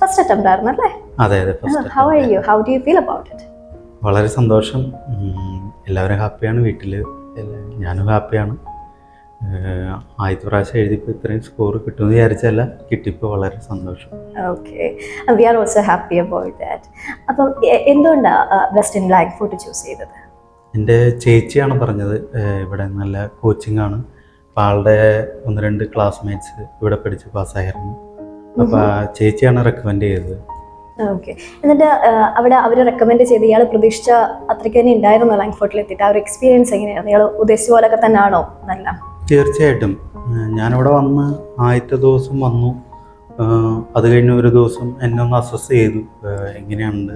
First attempt ആയിരുന്നു അല്ലേ അതെ അതെ how are you how do you feel about it വളരെ സന്തോഷം. എല്ലാവരും ഹാപ്പിയാണ് വീട്ടിൽ ഞാനും ഹാപ്പിയാണ്. ആദ്യത്തെ പ്രാവശ്യം എഴുതിയപ്പോൾ ഇത്രയും സ്കോർ കിട്ടുമെന്ന് വിചാരിച്ചല്ല കിട്ടിയപ്പോൾ വളരെ സന്തോഷം. Okay we are also happy about that അപ്പം എന്തുകൊണ്ടാണ് വെസ്റ്റേൺ ബ്ലാക്ക് ഫുഡ് ചൂസ് ചെയ്തത്? എന്റെ ചേച്ചിയാണ് പറഞ്ഞത് ഇവിടെ നല്ല കോച്ചിങ് ആണ്. അപ്പോൾ ആളുടെ ഒന്ന് രണ്ട് ക്ലാസ്മേറ്റ്സ് ഇവിടെ പഠിച്ച് പാസ്സായിരുന്നു അപ്പോൾ ചേച്ചിയാണ് റെക്കമെൻഡ് ചെയ്തത്. ഓക്കെ എന്നിട്ട് അവിടെ അവർ റെക്കമെൻഡ് ചെയ്ത് ഇയാൾ പ്രതീക്ഷിച്ച അത്രയ്ക്ക് തന്നെ ഉണ്ടായിരുന്നു ലാങ്ഫോർട്ടിൽ എത്തിയിട്ട്? ആ ഒരു എക്സ്പീരിയൻസ് എങ്ങനെയായിരുന്നു ഇയാൾ ഉദ്ദേശിച്ച പോലൊക്കെ തന്നെയാണോ നല്ല? തീർച്ചയായിട്ടും. ഞാനിവിടെ വന്ന് ആദ്യത്തെ ദിവസം വന്നു. അത് കഴിഞ്ഞ് ഒരു ദിവസം എന്നെ ഒന്ന് അസസ് ചെയ്തു. എങ്ങനെയുണ്ട്?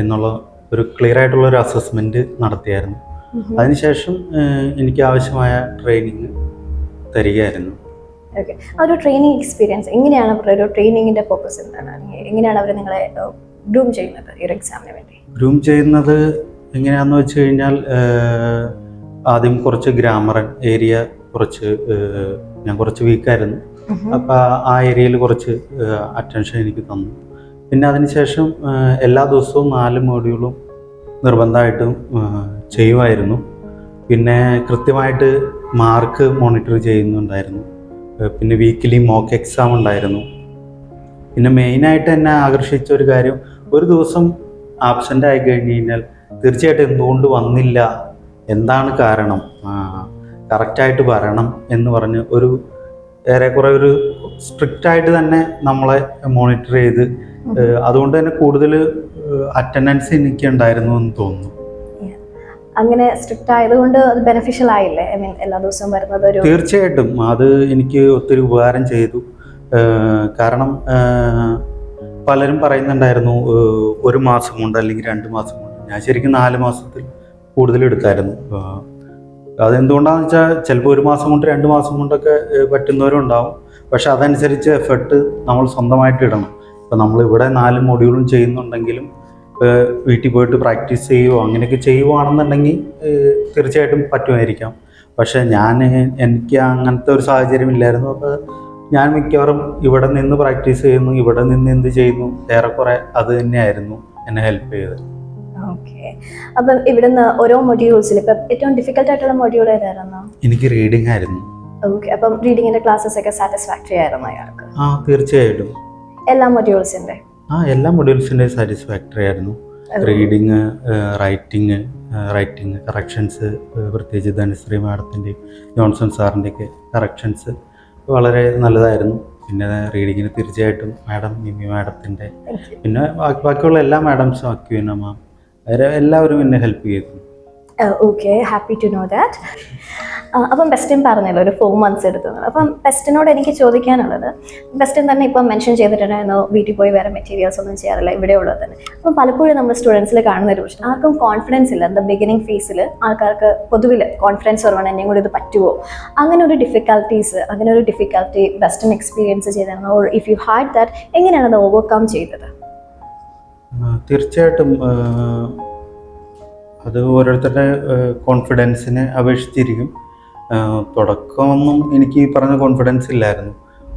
എന്നുള്ള ഒരു ക്ലിയർ ആയിട്ടുള്ള ഒരു അസസ്മെന്റ് നടത്തിയായിരുന്നു. അതിനുശേഷം എനിക്ക് ആവശ്യമായ ട്രെയിനിങ് തരികയായിരുന്നു. ഓക്കെ ആ ഒരു ട്രെയിനിങ് എക്സ്പീരിയൻസ് എങ്ങനെയാണ് അവരുടെ ഒരു ട്രെയിനിങ്ങിന്റെ പർപ്പസ് എന്താണ്? എങ്ങനെയാണ് അവർ നിങ്ങളെ ഗ്രൂം ചെയ്യുന്നത് ഈ ഒരു എക്സാമിന് വേണ്ടി? ഗ്രൂം ചെയ്യുന്നത് എങ്ങനെയാന്ന് വെച്ച് കഴിഞ്ഞാൽ ആദ്യം കുറച്ച് ഗ്രാമർ ഏരിയ കുറച്ച് ഞാൻ കുറച്ച് വീക്കായിരുന്നു അപ്പം ആ ഏരിയയിൽ കുറച്ച് അറ്റൻഷൻ എനിക്ക് തന്നു. പിന്നെ അതിനുശേഷം എല്ലാ ദിവസവും നാല് മോഡ്യൂളും നിർബന്ധമായിട്ടും ചെയ്യുമായിരുന്നു. പിന്നെ കൃത്യമായിട്ട് മാർക്ക് മോണിറ്റർ ചെയ്യുന്നുണ്ടായിരുന്നു. പിന്നെ വീക്കിലി മോക്ക് എക്സാം ഉണ്ടായിരുന്നു. പിന്നെ മെയിനായിട്ട് എന്നെ ആകർഷിച്ച ഒരു കാര്യം ഒരു ദിവസം ആബ്സെന്റ് ആയി കഴിഞ്ഞ് കഴിഞ്ഞാൽ തീർച്ചയായിട്ടും എന്തുകൊണ്ട് വന്നില്ല? എന്താണ് കാരണം? കറക്റ്റായിട്ട് വരണം എന്ന് പറഞ്ഞ് ഒരു ഏറെക്കുറെ ഒരു സ്ട്രിക്റ്റ് ആയിട്ട് തന്നെ നമ്മളെ മോണിറ്റർ ചെയ്ത് അതുകൊണ്ട് തന്നെ കൂടുതൽ അറ്റൻഡൻസ് എനിക്ക് ഉണ്ടായിരുന്നു എന്ന് തോന്നുന്നു. അങ്ങനെ സ്ട്രിക്റ്റ് ആയതുകൊണ്ട് അത് ബെനിഫിഷ്യൽ ആയില്ലേ? ഐ മീൻ എല്ലാ ദിവസവും വരുന്നത് ഒരു തീർച്ചയായിട്ടും. അത് എനിക്ക് ഒത്തിരി ഉപകാരം ചെയ്തു. കാരണം പലരും പറയുന്നുണ്ടായിരുന്നു ഒരു മാസം കൊണ്ട് അല്ലെങ്കിൽ രണ്ട് മാസം കൊണ്ട് ഞാൻ ശരിക്കും നാല് മാസത്തിൽ കൂടുതൽ എടുത്തായിരുന്നു. അതെന്തുകൊണ്ടാന്ന് വെച്ചാൽ ചിലപ്പോൾ ഒരു മാസം കൊണ്ട് രണ്ട് മാസം കൊണ്ടൊക്കെ പറ്റുന്നവരും ഉണ്ടാവും പക്ഷെ അതനുസരിച്ച് എഫർട്ട് നമ്മൾ സ്വന്തമായിട്ട് ഇടണം. ഇപ്പം നമ്മൾ ഇവിടെ നാല് മൊഡ്യൂളും ചെയ്യുന്നുണ്ടെങ്കിലും വീട്ടിൽ പോയിട്ട് പ്രാക്ടീസ് ചെയ്യുകയോ അങ്ങനെയൊക്കെ ചെയ്യുവാണെന്നുണ്ടെങ്കിൽ തീർച്ചയായിട്ടും പറ്റുമായിരിക്കാം. പക്ഷേ ഞാൻ എനിക്ക് അങ്ങനത്തെ ഒരു സാഹചര്യം ഇല്ലായിരുന്നു. അപ്പോൾ ഞാൻ മിക്കവാറും ഇവിടെ നിന്ന് പ്രാക്ടീസ് ചെയ്യുന്നു ഇവിടെ നിന്ന് എന്ത് ചെയ്യുന്നു ഏറെക്കുറെ അത് തന്നെയായിരുന്നു എന്നെ ഹെൽപ്പ് ചെയ്തത്. ഓക്കെ. അപ്പം ഇവിടുന്ന് ഓരോ മൊഡ്യൂൾസിൽ ഇപ്പം ഏറ്റവും ഡിഫിക്കൽട്ട് ആയിട്ടുള്ള മൊഡ്യൂൾ ഏതായിരുന്നു? എനിക്ക് റീഡിംഗ് ആയിരുന്നു. ഓക്കെ. അപ്പം റീഡിങ്ങിന്റെ ക്ലാസ്സസ് ഒക്കെ സാറ്റിസ്ഫാക്ടറി ആയിരുന്നു അയാൾക്ക്? ആ തീർച്ചയായിട്ടും. എല്ലാ മൊഡ്യൂൾസിന്റെ ആ എല്ലാ മൊഡ്യൂൾസിന്റെ സാറ്റിസ്ഫാക്ടറി ആയിരുന്നു. റീഡിങ് റൈറ്റിങ് റൈറ്റിങ് കറക്ഷൻസ് പ്രത്യേകിച്ച് ധനശ്രീ മാഡത്തിന്റെയും ജോൺസൺ സാറിന്റെയൊക്കെ കറക്ഷൻസ് വളരെ നല്ലതായിരുന്നു. പിന്നെ റീഡിങ്ങിന് തീർച്ചയായിട്ടും മാഡം മിമി മാഡത്തിന്റെ പിന്നെ ബാക്കി- ബാക്കിയുള്ള എല്ലാ മാഡംസും അക്യൂന മാം അവരെ എല്ലാവരും എന്നെ ഹെൽപ്പ് ചെയ്തു. Okay happy to know that അപ്പം ബെസ്റ്റിൻ പറഞ്ഞല്ലോ ഒരു ഫോർ മന്ത്സ് എടുത്തു. അപ്പം ബെസ്റ്റിനോട് എനിക്ക് ചോദിക്കാനുള്ളത് ബെസ്റ്റിൻ തന്നെ ഇപ്പം മെൻഷൻ ചെയ്തിട്ടുണ്ടായിരുന്നു വീട്ടിൽ പോയി വേറെ മെറ്റീരിയൽസ് ഒന്നും ചെയ്യാറില്ല ഇവിടെ ഉള്ളത് തന്നെ. അപ്പം പലപ്പോഴും നമ്മൾ സ്റ്റുഡൻസിൽ കാണുന്ന ഒരു പ്രശ്നം ആർക്കും കോൺഫിഡൻസ് ഇല്ല. ദ ബിഗിനിങ് ഫേസിൽ ആൾക്കാർക്ക് പൊതുവിൽ കോൺഫിഡൻസ് കുറവാണ് എന്നെയും കൂടി ഇത് പറ്റുമോ അങ്ങനെ ഒരു ഡിഫിക്കൽട്ടീസ് അങ്ങനെ ഒരു ഡിഫിക്കൽട്ടി ബെസ്റ്റിൻ എക്സ്പീരിയൻസ് ചെയ്തിരുന്നു. Or if you had that എങ്ങനെയാണ് അത് ഓവർകം ചെയ്തത്? തീർച്ചയായിട്ടും അത് ഓരോരുത്തരുടെ കോൺഫിഡൻസിനെ അപേക്ഷിച്ചിരിക്കും. തുടക്കമൊന്നും എനിക്ക് ഈ പറഞ്ഞ കോൺഫിഡൻസ് ഇല്ലായിരുന്നു.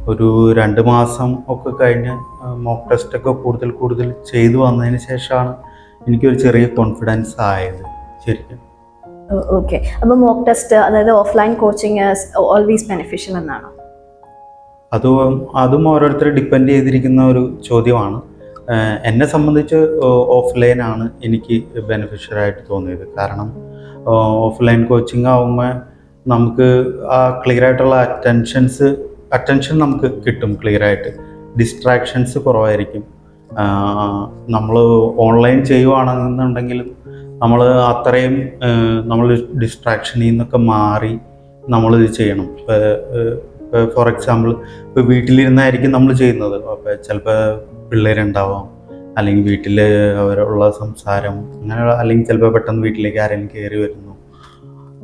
ഒരു രണ്ട് മാസം ഒക്കെ കഴിഞ്ഞ് മോക്ക് ടെസ്റ്റൊക്കെ കൂടുതൽ കൂടുതൽ ചെയ്തു വന്നതിന് ശേഷമാണ് എനിക്കൊരു ചെറിയ കോൺഫിഡൻസ് ആയത് ശരിക്കും. ഓക്കെ. അപ്പോൾ മോക്ക് ടെസ്റ്റ് അതായത് ഓഫ്ലൈൻ കോച്ചിങ് ഓൾവേസ് ബെനിഫിഷ്യൽ എന്നാണോ? അതും അതും ഓരോരുത്തരെ ഡിപ്പെൻഡ് ചെയ്തിരിക്കുന്ന ഒരു ചോദ്യമാണ്. എന്നെ സംബന്ധിച്ച് ഓഫ്ലൈനാണ് എനിക്ക് ബെനിഫിഷ്യലായിട്ട് തോന്നിയത്. കാരണം ഓഫ്ലൈൻ കോച്ചിങ് ആകുമ്പോൾ നമുക്ക് ആ ക്ലിയർ ആയിട്ടുള്ള അറ്റൻഷൻസ് അറ്റൻഷൻ നമുക്ക് കിട്ടും ക്ലിയർ ആയിട്ട്. ഡിസ്ട്രാക്ഷൻസ് കുറവായിരിക്കും. നമ്മൾ ഓൺലൈൻ ചെയ്യുവാണെന്നുണ്ടെങ്കിലും നമ്മൾ അത്രയും നമ്മൾ ഡിസ്ട്രാക്ഷനിൽ നിന്നൊക്കെ മാറി നമ്മളിത് ചെയ്യണം. ഇപ്പോൾ ഫോർ എക്സാമ്പിൾ ഇപ്പോൾ വീട്ടിലിരുന്നായിരിക്കും നമ്മൾ ചെയ്യുന്നത്. അപ്പോൾ ചിലപ്പോൾ പിള്ളേരുണ്ടാവാം. അല്ലെങ്കിൽ വീട്ടിൽ അവരുള്ള സംസാരം അങ്ങനെയുള്ള അല്ലെങ്കിൽ ചിലപ്പോൾ പെട്ടെന്ന് വീട്ടിലേക്ക് ആരെങ്കിലും കയറി വരുന്നു.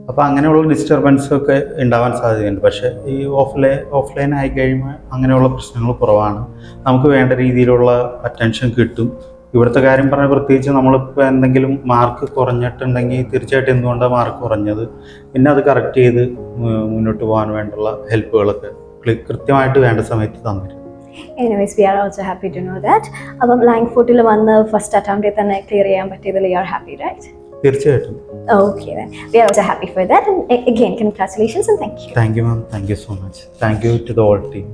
അപ്പോൾ അങ്ങനെയുള്ള ഡിസ്റ്റർബൻസ് ഒക്കെ ഉണ്ടാവാൻ സാധ്യതയുണ്ട്. പക്ഷേ ഈ ഓഫ്ലൈൻ ഓഫ്ലൈൻ ആയി കഴിയുമ്പോൾ അങ്ങനെയുള്ള പ്രശ്നങ്ങൾ കുറവാണ്. നമുക്ക് വേണ്ട രീതിയിലുള്ള അറ്റൻഷൻ കിട്ടും. ഇവിടുത്തെ കാര്യം പറഞ്ഞാൽ പ്രത്യേകിച്ച് നമ്മളിപ്പോൾ എന്തെങ്കിലും മാർക്ക് കുറഞ്ഞിട്ടുണ്ടെങ്കിൽ തീർച്ചയായിട്ടും എന്തുകൊണ്ടാണ് മാർക്ക് കുറഞ്ഞത്? പിന്നെ അത് കറക്റ്റ് ചെയ്ത് മുന്നോട്ട് പോകാൻ വേണ്ടുള്ള ഹെൽപ്പുകളൊക്കെ കൃത്യമായിട്ട് വേണ്ട സമയത്ത് തന്നിരും anyways we are also happy to know that അപ്പം ലാങ് ഫോർട്ടിൽ വന്ന് ഫസ്റ്റ് അറ്റംപ്റ്റിൽ തന്നെ ക്ലിയർ ചെയ്യാൻ പറ്റിയതിൽ യു ആർ ഹാപ്പി റൈറ്റ് തീർച്ചയായിട്ടും are also happy for that. And a- again, congratulations and thank you. Thank you ma'am thank you so much thank you to the all team